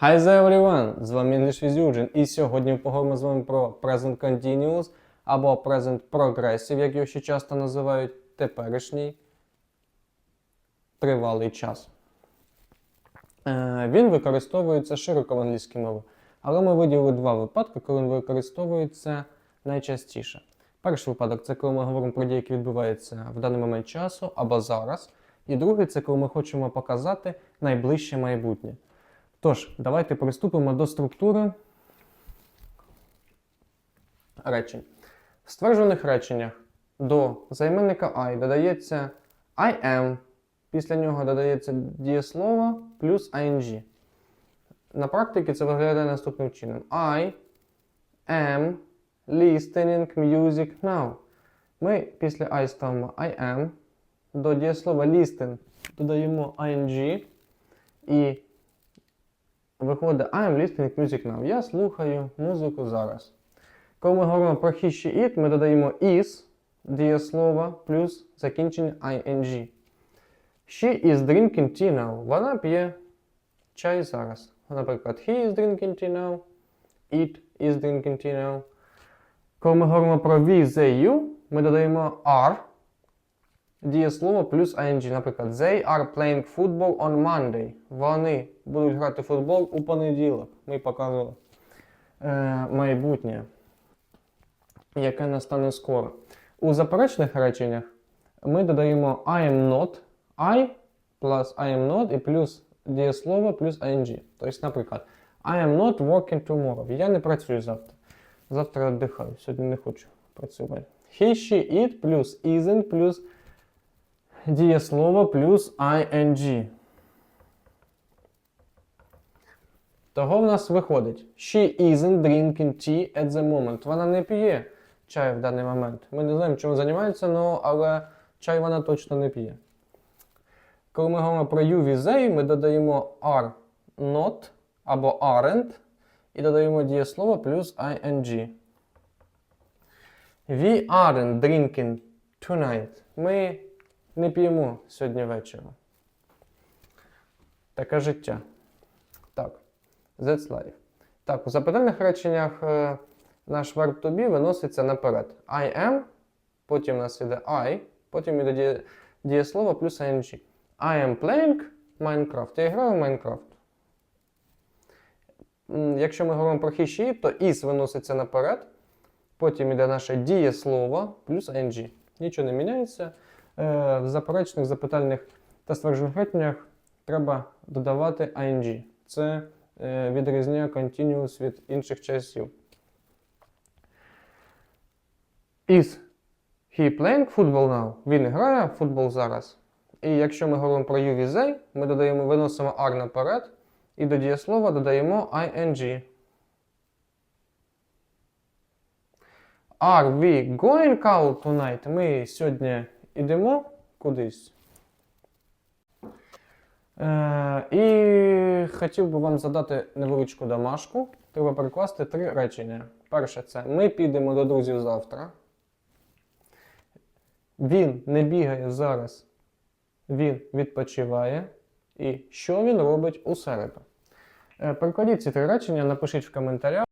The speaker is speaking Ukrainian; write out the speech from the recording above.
Hi everyone! З вами English with Eugene. І сьогодні поговоримо з вами про Present Continuous або Present Progressive, як його ще часто називають, теперішній тривалий час. Е, Він використовується широко в англійській мові, але ми виділили два випадки, коли він використовується найчастіше. Перший випадок це коли ми говоримо про дії, які відбуваються в даний момент часу або зараз. І другий це коли ми хочемо показати найближче майбутнє. Тож, давайте приступимо до структури речень. В стверджених реченнях до займенника I додається I am, після нього додається дієслово плюс ing. На практиці це виглядає наступним чином: I am listening music now. Ми після I ставимо I am, до дієслова listen додаємо ing і виходить I am listening music now. Я слухаю музику зараз. Коли ми говоримо про he, she, it, ми додаємо is дієслова плюс закінчення ing. She is drinking tea now. Вона п'є чай зараз. Наприклад, he is drinking tea now. It is drinking tea now. Коли ми говоримо про we, they, you, ми додаємо are дієслово плюс ing. Наприклад, they are playing football on Monday. Вони будуть грати футбол у понеділок. Ми показували е, майбутнє, яке настане скоро. У заперечних реченнях ми додаємо I am not, I плюс I am not і плюс дієслово плюс ing. Тобто, наприклад, I am not working tomorrow. Я не працюю завтра. Завтра віддихаю, сьогодні не хочу працювати. He, she, it плюс isn't плюс дієслово плюс ing. Того в нас виходить. She isn't drinking tea at the moment. Вона не п'є чай в даний момент. Ми не знаємо, чим займається, но, але чай вона точно не п'є. Коли ми говоримо про you with they, ми додаємо are not або aren't і додаємо дієслово плюс ing. We aren't drinking tonight. Ми не п'ємо сьогодні вечора. Таке життя. Так. That's life. Так, у запитальних реченнях е, наш verb to be виноситься наперед. I am, потім у нас іде I, потім іде діє- дієслово плюс ing. I am playing Minecraft. Я граю в Minecraft. Якщо ми говоримо про she, то is виноситься наперед. Потім іде наше дієслово плюс ing. Нічого не міняється. Е, В заперечних, запитальних та стверджених реченнях треба додавати ing. Це е, відрізняє continuous від інших часів. Is he playing football now? Він грає в футбол зараз. І якщо ми говоримо про they, ми додаємо, виносимо are наперед і до дієслова додаємо ing. Are we going out tonight? Ми сьогодні йдемо кудись. Е, і хотів би вам задати невеличку домашку. Треба перекласти три речення. Перше це ми підемо до друзів завтра. Він не бігає зараз. Він відпочиває. І що він робить у середу? Е, Перекладіть ці три речення, напишіть в коментарях.